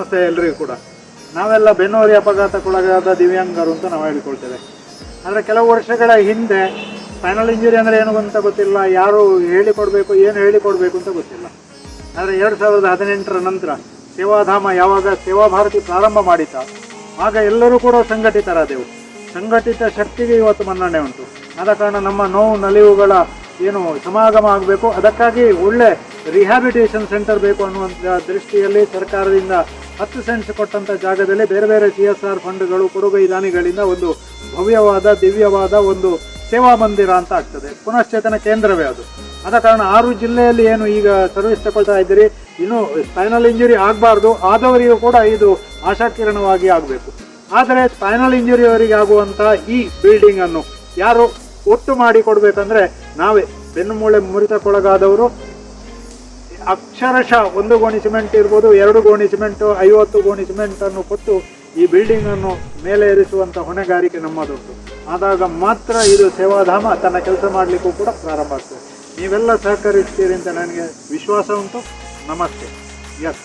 ನಮಸ್ತೆ ಎಲ್ರಿಗೂ ಕೂಡ. ನಾವೆಲ್ಲ ಬೆನ್ನೋರಿ ಅಪಘಾತಕ್ಕೊಳಗಾದ ದಿವ್ಯಾಂಗರು ಅಂತ ನಾವು ಹೇಳ್ಕೊಳ್ತೇವೆ. ಆದರೆ ಕೆಲವು ವರ್ಷಗಳ ಹಿಂದೆ ಸ್ಪೈನಲ್ ಇಂಜುರಿ ಅಂದರೆ ಏನು ಅಂತ ಗೊತ್ತಿಲ್ಲ, ಯಾರು ಹೇಳಿಕೊಡಬೇಕು, ಏನು ಹೇಳಿಕೊಡಬೇಕು ಅಂತ ಗೊತ್ತಿಲ್ಲ. ಆದರೆ ಎರಡು ಸಾವಿರದ ಹದಿನೆಂಟರ ನಂತರ ಸೇವಾಧಾಮ ಯಾವಾಗ ಸೇವಾ ಭಾರತಿ ಪ್ರಾರಂಭ ಮಾಡಿತ, ಆಗ ಎಲ್ಲರೂ ಕೂಡ ಸಂಘಟಿತರಾದೆವು. ಸಂಘಟಿತ ಶಕ್ತಿಗೆ ಇವತ್ತು ಮನ್ನಣೆ ಉಂಟು. ಆದ ಕಾರಣ ನಮ್ಮ ನೋವು, ನಲಿವುಗಳ ಏನು ಸಮಾಗಮ ಆಗಬೇಕು, ಅದಕ್ಕಾಗಿ ಒಳ್ಳೆ ರಿಹ್ಯಾಬಿಟೇಷನ್ ಸೆಂಟರ್ ಬೇಕು ಅನ್ನುವಂಥ ದೃಷ್ಟಿಯಲ್ಲಿ ಸರ್ಕಾರದಿಂದ ಹತ್ತು ಸೆಂಟ್ಸ್ ಕೊಟ್ಟಂಥ ಜಾಗದಲ್ಲಿ ಬೇರೆ ಬೇರೆ ಸಿ ಎಸ್ ಆರ್ ಫಂಡ್ಗಳು ಕೊಡುಗೈ ದಾನಿಗಳಿಂದ ಒಂದು ಭವ್ಯವಾದ, ದಿವ್ಯವಾದ ಒಂದು ಸೇವಾ ಮಂದಿರ ಅಂತ ಆಗ್ತದೆ. ಪುನಶ್ಚೇತನ ಕೇಂದ್ರವೇ ಅದು. ಆದ ಕಾರಣ ಆರು ಜಿಲ್ಲೆಯಲ್ಲಿ ಏನು ಈಗ ಸರ್ವಿಸ್ ತಗೊಳ್ತಾ ಇದ್ದೀರಿ, ಇನ್ನು ಸ್ಪೈನಲ್ ಇಂಜುರಿ ಆಗಬಾರ್ದು, ಆದವರಿಗೂ ಕೂಡ ಇದು ಆಶಾಕಿರಣವಾಗಿ ಆಗಬೇಕು. ಆದರೆ ಸ್ಪೈನಲ್ ಇಂಜುರಿಯವರಿಗೆ ಆಗುವಂಥ ಈ ಬಿಲ್ಡಿಂಗನ್ನು ಯಾರು ಒಟ್ಟು ಮಾಡಿ ಕೊಡ್ಬೇಕಂದ್ರೆ ನಾವೇ ಬೆನ್ನುಮೂಳೆ ಮುರಿತಕ್ಕೊಳಗಾದವರು. ಅಕ್ಷರಶಃ ಒಂದು ಗೋಣಿ ಸಿಮೆಂಟ್ ಇರ್ಬೋದು, ಎರಡು ಗೋಣಿ ಸಿಮೆಂಟು, ಐವತ್ತು ಗೋಣಿ ಸಿಮೆಂಟ್ ಅನ್ನು ಕೊಟ್ಟು ಈ ಬಿಲ್ಡಿಂಗ್ ಅನ್ನು ಮೇಲೆ ಏರಿಸುವಂಥ ಹೊಣೆಗಾರಿಕೆ ನಮ್ಮದುಂಟು. ಆದಾಗ ಮಾತ್ರ ಇದು ಸೇವಾಧಾಮ, ತನ್ನ ಕೆಲಸ ಮಾಡಲಿಕ್ಕೂ ಕೂಡ ಪ್ರಾರಂಭ ಆಗ್ತದೆ. ನೀವೆಲ್ಲ ಸಹಕರಿಸ್ತೀರಿ ಅಂತ ನನಗೆ ವಿಶ್ವಾಸ ಉಂಟು. ನಮಸ್ತೆ. ಎಸ್